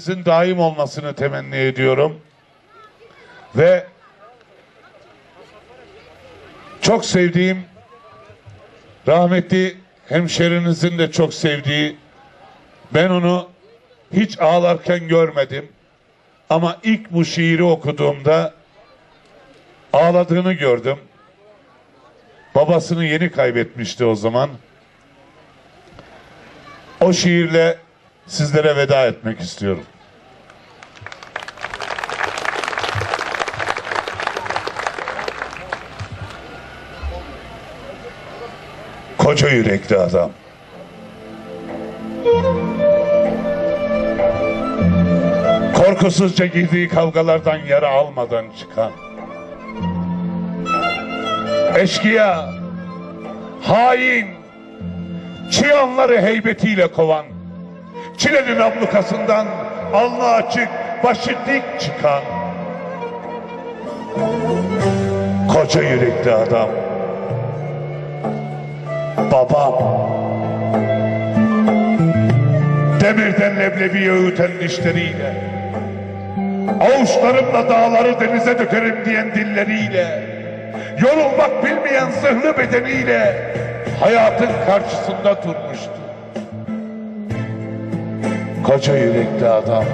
Sizin daim olmasını temenni ediyorum. Ve çok sevdiğim rahmetli hemşerinizin de çok sevdiği ben onu hiç ağlarken görmedim. Ama ilk bu şiiri okuduğumda ağladığını gördüm. Babasını yeni kaybetmişti o zaman. O şiirle sizlere veda etmek istiyorum. Koca yürekli adam. Korkusuzca girdiği kavgalardan yara almadan çıkan. Eşkıya, hain, çıyanları heybetiyle kovan. Çilenin ablukasından alnı açık, başı dik çıkan. Koca yürekli adam. Babam. Demirden leblebi öğüten dişleriyle. Avuçlarımla dağları denize dökerim diyen dilleriyle. Yorulmak bilmeyen zırhlı bedeniyle hayatın karşısında durmuştu. Koca yürekli adam.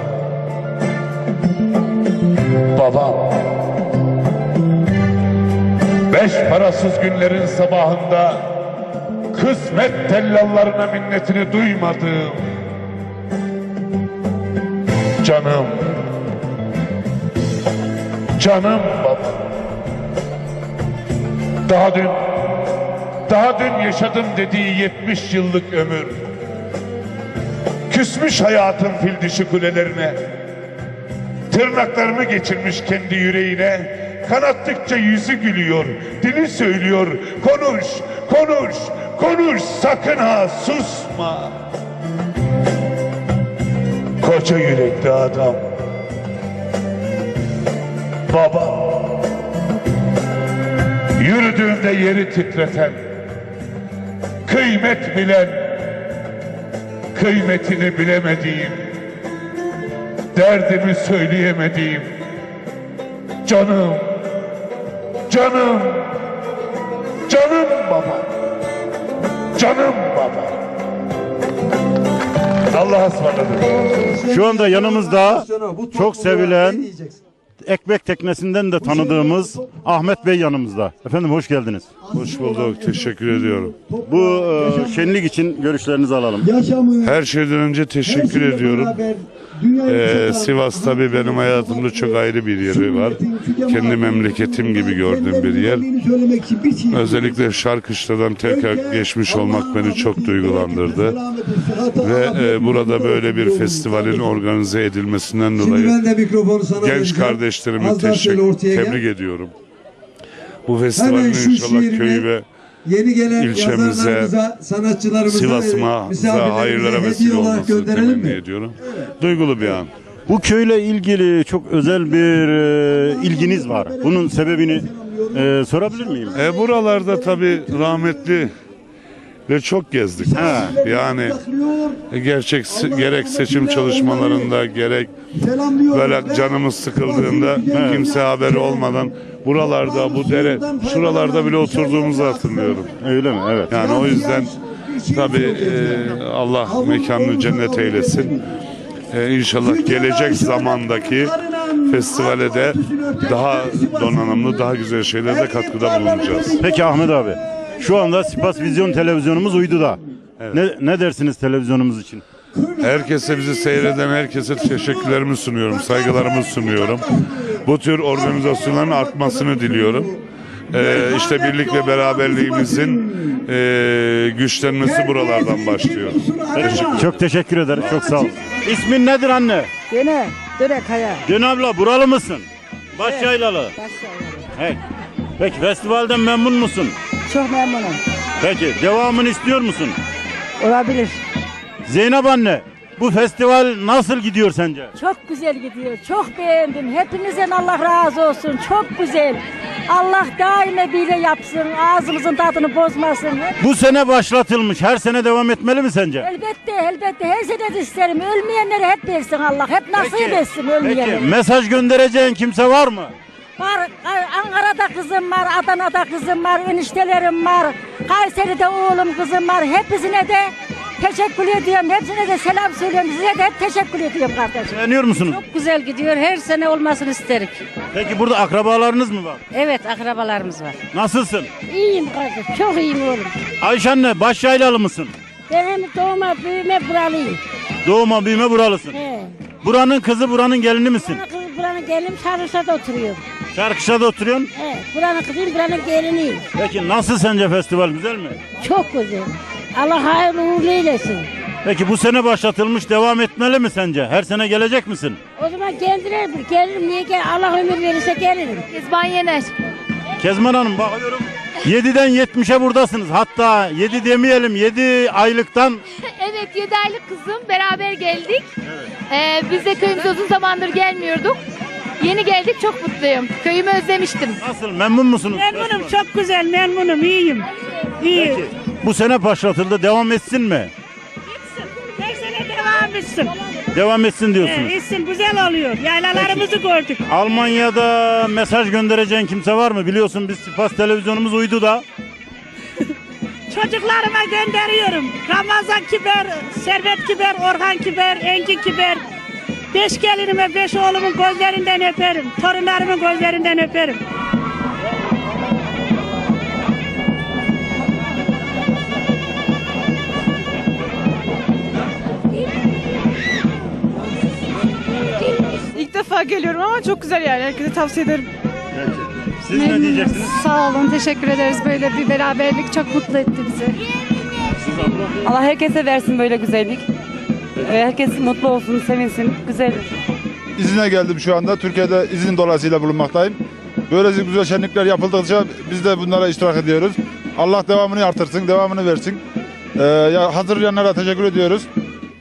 Babam. Beş parasız günlerin sabahında kısmet tellallarına minnetini duymadığım canım canım babam daha dün daha dün yaşadım dediği 70 yıllık ömür küsmüş hayatın fil dişi kulelerine. Tırnaklarını geçirmiş kendi yüreğine. Kanattıkça yüzü gülüyor dili söylüyor. Konuş konuş konuş sakın ha susma. Koca yürekli adam. Baba yürüdüğünde yeri titreten kıymet bilen kıymetini bilemediğim derdimi söyleyemediğim canım canım canım baba canım baba Allah'a ısmarladık. Şu anda yanımızda çok sevilen? Ekmek teknesinden de tanıdığımız Ahmet Bey yanımızda. Efendim hoş geldiniz. Hoş bulduk. Teşekkür ediyorum. Bu e, şenlik için görüşlerinizi alalım. Her şeyden önce teşekkür ediyorum. Ee, Sivas tabii benim hayatımda çok ayrı bir yeri var. Kendi memleketim gibi gördüğüm bir yer. Özellikle Şarkışla'dan tekrar geçmiş olmak beni çok duygulandırdı. Ve e, burada böyle bir festivalin organize edilmesinden dolayı genç kardeşlerimi teşekkür, tebrik ediyorum. Bu festivalin inşallah köyü ve Yeni gelen ilçemize, yazarlarımıza, sanatçılarımıza, Sivas'ıma misafirlerimize hayırlara vesile olmasını temenni mi? ediyorum. Duygulu bir an. Bu köyle ilgili çok özel bir e, ilginiz var. Bunun sebebini e, sorabilir miyim? E buralarda tabii rahmetli ve çok gezdik. Yani e, gerçek gerek seçim çalışmalarında gerek böyle canımız sıkıldığında kimse haberi olmadan buralarda bu dere şuralarda bile oturduğumuzu hatırlıyorum. Öyle mi? Evet. Yani o yüzden tabii e, Allah mekanını cennet eylesin. E, inşallah gelecek zamandaki festivale de daha donanımlı, daha güzel şeylere katkıda bulunacağız. Peki Ahmet abi. Şu anda Spas Vizyon televizyonumuz uydu da. Ne, ne dersiniz televizyonumuz için? Herkese bizi seyreden herkese teşekkürlerimi sunuyorum, saygılarımı sunuyorum. Bu tür organizasyonların artmasını diliyorum. Ee, işte birlik ve beraberliğimizin e, güçlenmesi buralardan başlıyor. Çok teşekkür ederim. Çok sağ ol. İsmin nedir anne? Gene Dörek Kaya. Gön abla buralı mısın? Başyaylalı. Başlayalım. Hey. Peki festivalden memnun musun? Çok memnunum. Peki devamını istiyor musun? Olabilir. Zeynep anne bu festival nasıl gidiyor sence? Çok güzel gidiyor. Çok beğendim. Hepinizden Allah razı olsun. Çok güzel. Allah daime bile yapsın. Ağzımızın tadını bozmasın. Bu sene başlatılmış. Her sene devam etmeli mi sence? Elbette elbette her sene de isterim. Ölmeyenlere hep versin Allah. Hep nasip etsin Peki ölmeyenlere. mesaj göndereceğin kimse var mı? Var Ankara'da kızım var, Adana'da kızım var, eniştelerim var. Kayseri'de oğlum kızım var. Hepsine de teşekkür ediyorum. Hepsine de selam söylüyorum. Size de hep teşekkür ediyorum kardeşim. Beğeniyor musunuz? Güzel gidiyor. Her sene olmasını isterik. Peki burada akrabalarınız mı var? Evet akrabalarımız var. Nasılsın? İyiyim kardeşim. Çok iyiyim oğlum. Ayşe anne Başyaylalı mısın? Ben hem doğma büyüme buralıyım. Doğma büyüme buralısın. He. Buranın kızı buranın gelini misin? Buranın kızı buranın gelinim Şarkışla'da oturuyorum. Şarkışla'da oturuyorsun. He. Buranın kızıyım buranın geliniyim. Peki nasıl sence festival güzel mi? Çok güzel. Allah hayırlı uğurlu eylesin. Peki bu sene başlatılmış devam etmeli mi sence? Her sene gelecek misin? O zaman bir gelirim niye gel Allah ömür verirse gelirim. Kezban Yener. Kezman Hanım bakıyorum. 7'den 70'e buradasınız. Hatta 7 demeyelim 7 aylıktan Evet 7 aylık kızım beraber geldik. Ee, biz de köyümüze uzun zamandır gelmiyorduk. Yeni geldik çok mutluyum. Köyümü özlemiştim. nasıl memnun musunuz? Memnunum çok güzel memnunum iyiyim. İyi. Peki, bu sene başlatıldı devam etsin mi? Her sene devam etsin. Devam etsin diyorsunuz. Ee, etsin güzel oluyor. Yaylalarımızı gördük. Almanya'da mesaj göndereceğin kimse var mı? Biliyorsun biz Sivas televizyonumuz uydu da. Çocuklarıma gönderiyorum. Ramazan Kiber, Servet Kiber, Orhan Kiber, Engin Kiber. Beş gelinime, beş oğlumun gözlerinden öperim. Torunlarımın gözlerinden öperim. İlk defa geliyorum ama çok güzel yani. Herkese tavsiye ederim. Siz ne diyeceksiniz? Sağ olun. Teşekkür ederiz. Böyle bir beraberlik çok mutlu etti bizi. Allah herkese versin böyle güzellik. Herkes mutlu olsun, sevinsin. Güzel. İzine geldim şu anda. Türkiye'de izin dolayısıyla bulunmaktayım. Böylesi güzel şenlikler yapıldıkça biz de bunlara iştirak ediyoruz. Allah devamını artırsın, devamını versin. Ee, ya hazırlayanlara teşekkür ediyoruz.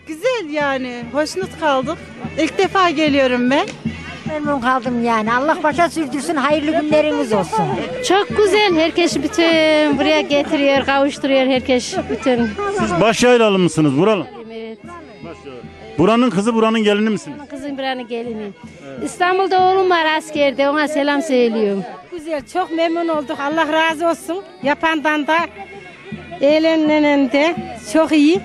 Güzel yani. Hoşnut kaldık. İlk defa geliyorum ben. Memnun kaldım yani. Allah başa sürdürsün. Hayırlı günleriniz olsun. Çok güzel. Herkes bütün buraya getiriyor, kavuşturuyor herkes bütün. Siz Başyaylalı mısınız? Buralı. Buranın kızı buranın gelini misiniz? Kızım buranın gelini. İstanbul'da oğlum var askerde. Ona selam söylüyorum. Güzel, çok memnun olduk. Allah razı olsun. Yapandan da, eğlenenen de çok iyi.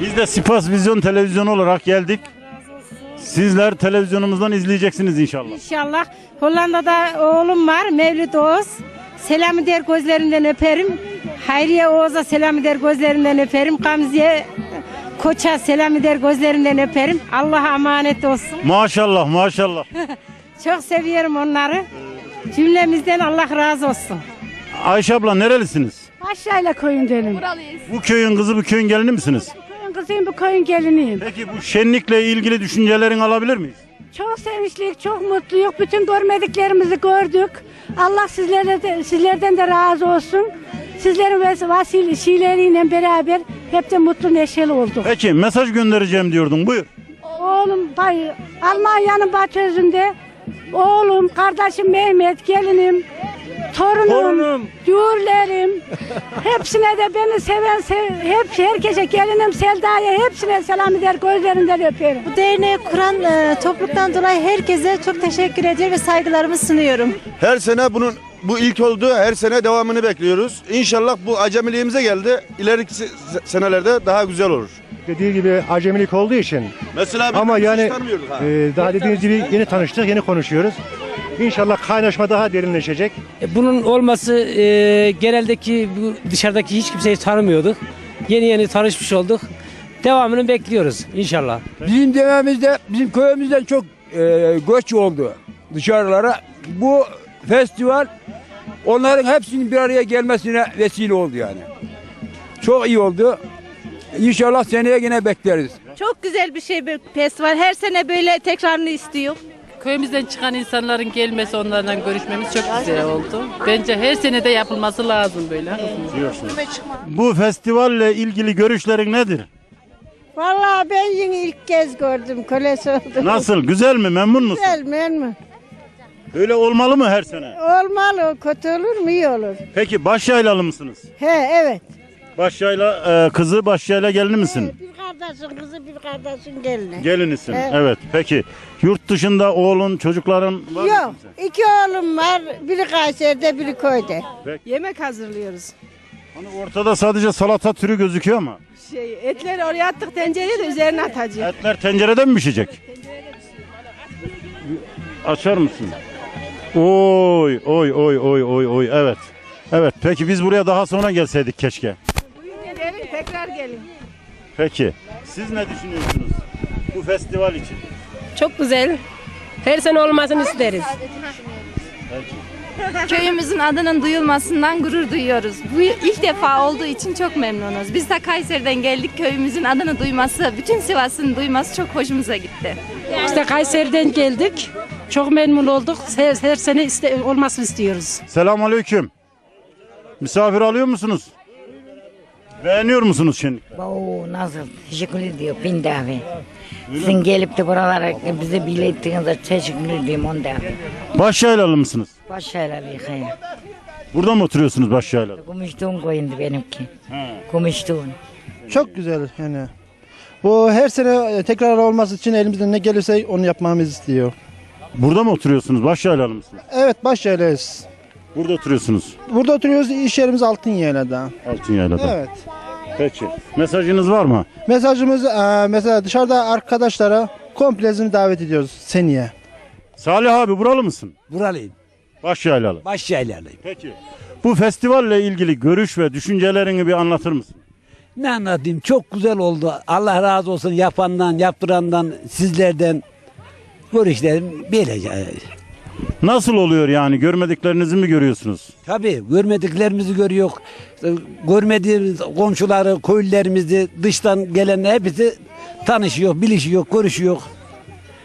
Biz de Sivas Vizyon televizyonu olarak geldik. Sizler televizyonumuzdan izleyeceksiniz inşallah. İnşallah. Hollanda'da oğlum var Mevlüt Oğuz. Selam der gözlerinden öperim. Hayriye Oğuz'a selam der gözlerinden öperim. Gamziye Koç'a selam der gözlerinden öperim. Allah'a emanet olsun. Maşallah maşallah. Çok seviyorum onları. Cümlemizden Allah razı olsun. Ayşe abla nerelisiniz? Başlayla köyündenim. Bu köyün kızı bu köyün gelini misiniz? Köyün kızıyım bu köyün geliniyim. Peki bu şenlikle ilgili düşüncelerini alabilir miyiz? Çok sevinçliyik, çok mutluyuk. Bütün görmediklerimizi gördük. Allah sizlerden de, sizlerden de razı olsun. Sizlerin vasileleriyle beraber hep de mutlu neşeli olduk. Peki mesaj göndereceğim diyordun buyur. Oğlum dayı Almanya'nın Batözü'nde oğlum, kardeşim Mehmet, gelinim, torunum, Torunum. düğürlerim, hepsine de beni seven, sev, hep herkese gelinim Selda'ya hepsine selam eder, gözlerinden öperim. Bu derneği kuran e, topluluktan dolayı herkese çok teşekkür ediyor ve saygılarımı sunuyorum. Her sene bunun bu ilk oldu. Her sene devamını bekliyoruz. İnşallah bu acemiliğimize geldi. İleriki se- senelerde daha güzel olur. Dediği gibi acemilik olduğu için Mesela ama yani hiç tanımıyorduk ha. e, daha dediğiniz gibi yeni tanıştık, yeni konuşuyoruz. İnşallah kaynaşma daha derinleşecek. Bunun olması e, geneldeki bu dışarıdaki hiç kimseyi tanımıyorduk. Yeni yeni tanışmış olduk. Devamını bekliyoruz inşallah. Bizim dönemimizde, bizim köyümüzden çok e, göç oldu dışarılara. Bu festival onların hepsinin bir araya gelmesine vesile oldu yani. Çok iyi oldu. İnşallah seneye yine bekleriz. Çok güzel bir şey bir festival. Her sene böyle tekrarını istiyor. Köyümüzden çıkan insanların gelmesi, onlarla görüşmemiz çok güzel oldu. Bence her sene de yapılması lazım böyle. Bu festivalle ilgili görüşlerin nedir? Vallahi ben yine ilk kez gördüm kölesi oldum. Nasıl? Güzel mi? Memnun musun? Güzel memnun. Öyle olmalı mı her sene? Olmalı, kötü olur mu iyi olur. Peki Başyaylalı mısınız? He evet. Başyayla e, kızı, Başyayla gelini misin? Bir kardeşin kızı bir kardeşin gelini. Gelinisin. Evet. Evet. Peki yurt dışında oğlun, çocukların var mı? Yok iki oğlum var. Biri Kayseri'de biri köyde. Yemek hazırlıyoruz. Hani ortada sadece salata türü gözüküyor ama. Şey, etleri oraya attık tencereye de üzerine atacağız. Etler tencerede mi pişecek? Açar mısın? Oy oy oy oy oy oy evet. Evet peki biz buraya daha sonra gelseydik keşke. Gelin tekrar gelin. Peki siz ne düşünüyorsunuz bu festival için? Çok güzel. Her sene olmasını isteriz. Köyümüzün adının duyulmasından gurur duyuyoruz. Bu ilk defa olduğu için çok memnunuz. Biz de Kayseri'den geldik. Köyümüzün adını duyması, bütün Sivas'ın duyması çok hoşumuza gitti. İşte Kayseri'den geldik. Çok memnun olduk. Her, her sene iste, olmasını istiyoruz. Selamünaleyküm. Misafir alıyor musunuz? Beğeniyor musunuz şimdi? Oo, nasıl? Teşekkür ediyor bin abi. Sizin gelip de buralara bize bile ettiğinize teşekkür ediyorum onda abi. Başyaylalı mısınız? Başarılı yıkaya. Burada mı oturuyorsunuz Başyaylalı? Kumuştuğun koyundu benimki. Kumuştuğun. Çok güzel yani. Bu her sene tekrar olması için elimizden ne gelirse onu yapmamızı istiyor. Burada mı oturuyorsunuz? Başyaylalı mısınız? Evet başarılıyız. Burada oturuyorsunuz. Burada oturuyoruz iş yerimiz Altınyayla'da. Altınyayla'da. Evet. Peki. Mesajınız var mı? Mesajımız e, mesela dışarıda arkadaşlara komplezini davet ediyoruz seneye. Salih abi buralı mısın? Buralıyım. Başyaylalı. Başyaylarlıyım. Peki. Bu festivalle ilgili görüş ve düşüncelerini bir anlatır mısın? Ne anlatayım? Çok güzel oldu. Allah razı olsun yapandan, yaptırandan, sizlerden. Görüşlerim böylece. Nasıl oluyor yani? Görmediklerinizi mi görüyorsunuz? Tabii görmediklerimizi görüyor. Görmediğimiz komşuları, köylülerimizi, dıştan gelen hepsi tanışıyor, bilişiyor, görüşüyor.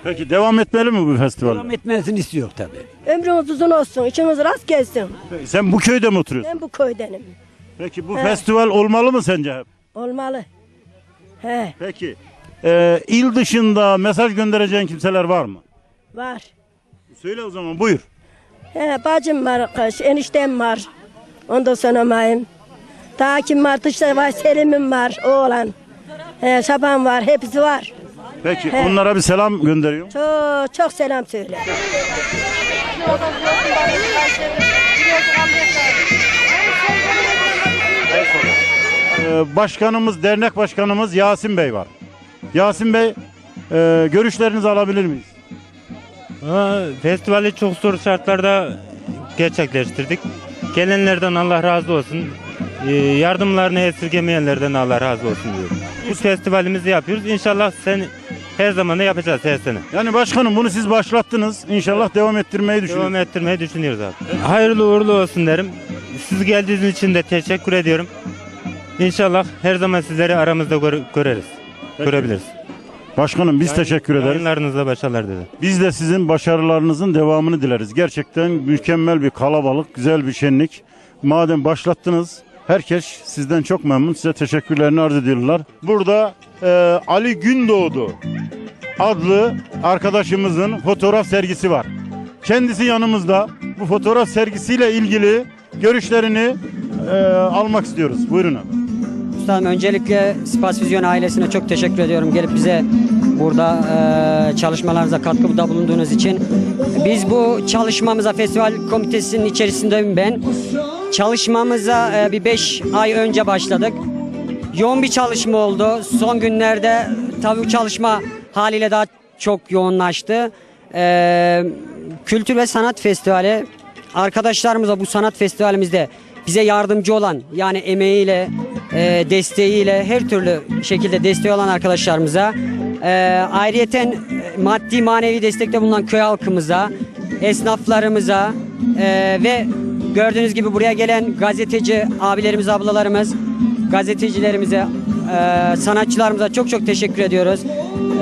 Peki devam etmeli mi bu festival? Devam etmesini istiyor tabii. Ömrümüz uzun olsun, içimiz rast gelsin. Sen bu köyde mi oturuyorsun? Ben bu köydenim. Peki bu He. festival olmalı mı sence hep? Olmalı. He, Peki. Ee, il dışında mesaj göndereceğin kimseler var mı? var. Söyle o zaman buyur. He, bacım var, kız, eniştem var. Ondan sonra mayım. Daha kim var? Dışta var, Selim'im var, oğlan. He, Şaban var, hepsi var. Peki He. onlara bir selam gönderiyorum. Çok çok selam söyle. Ee, başkanımız, dernek başkanımız Yasin Bey var. Yasin Bey, e, görüşlerinizi alabilir miyiz? Ha, Festivali çok zor şartlarda gerçekleştirdik. Gelenlerden Allah razı olsun. Ee, Yardımlarını esirgemeyenlerden Allah razı olsun diyorum. Bu festivalimizi yapıyoruz. İnşallah sen her zaman da yapacağız her sene. Yani başkanım bunu siz başlattınız. İnşallah devam ettirmeyi düşünüyorsunuz. Devam ettirmeyi düşünüyoruz abi. Hayırlı uğurlu olsun derim. Siz geldiğiniz için de teşekkür ediyorum. İnşallah her zaman sizleri aramızda gör- göreriz. Görebiliriz. Başkanım biz teşekkür ederiz. Yayınlarınızda başarılar dilerim. Biz de sizin başarılarınızın devamını dileriz. Gerçekten mükemmel bir kalabalık, güzel bir şenlik. Madem başlattınız, herkes sizden çok memnun. Size teşekkürlerini arz ediyorlar. Burada e, Ali Gündoğdu adlı arkadaşımızın fotoğraf sergisi var. Kendisi yanımızda. Bu fotoğraf sergisiyle ilgili görüşlerini e, almak istiyoruz. Buyurun Ustam öncelikle Spas Vizyon ailesine çok teşekkür ediyorum. Gelip bize burada e, çalışmalarınıza katkıda bulunduğunuz için. Biz bu çalışmamıza festival komitesinin içerisindeyim ben. Çalışmamıza e, bir 5 ay önce başladık. Yoğun bir çalışma oldu. Son günlerde tabii bu çalışma haliyle daha çok yoğunlaştı. E, Kültür ve Sanat Festivali arkadaşlarımıza bu sanat festivalimizde bize yardımcı olan yani emeğiyle, e, desteğiyle her türlü şekilde desteği olan arkadaşlarımıza e, ayrıyeten e, maddi manevi destekte bulunan köy halkımıza, esnaflarımıza e, ve gördüğünüz gibi buraya gelen gazeteci abilerimiz, ablalarımız, gazetecilerimize, e, sanatçılarımıza çok çok teşekkür ediyoruz.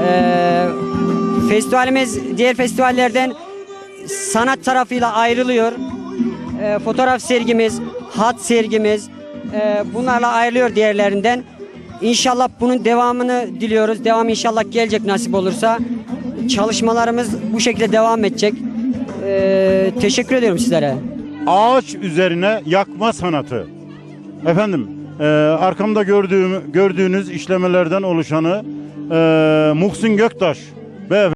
E, festivalimiz diğer festivallerden sanat tarafıyla ayrılıyor. E, fotoğraf sergimiz, hat sergimiz e, bunlarla ayrılıyor diğerlerinden. İnşallah bunun devamını diliyoruz. Devam inşallah gelecek nasip olursa. Çalışmalarımız bu şekilde devam edecek. e, teşekkür ediyorum sizlere. Ağaç üzerine yakma sanatı. Efendim e, arkamda gördüğüm, gördüğünüz işlemelerden oluşanı e, Muhsin Göktaş ve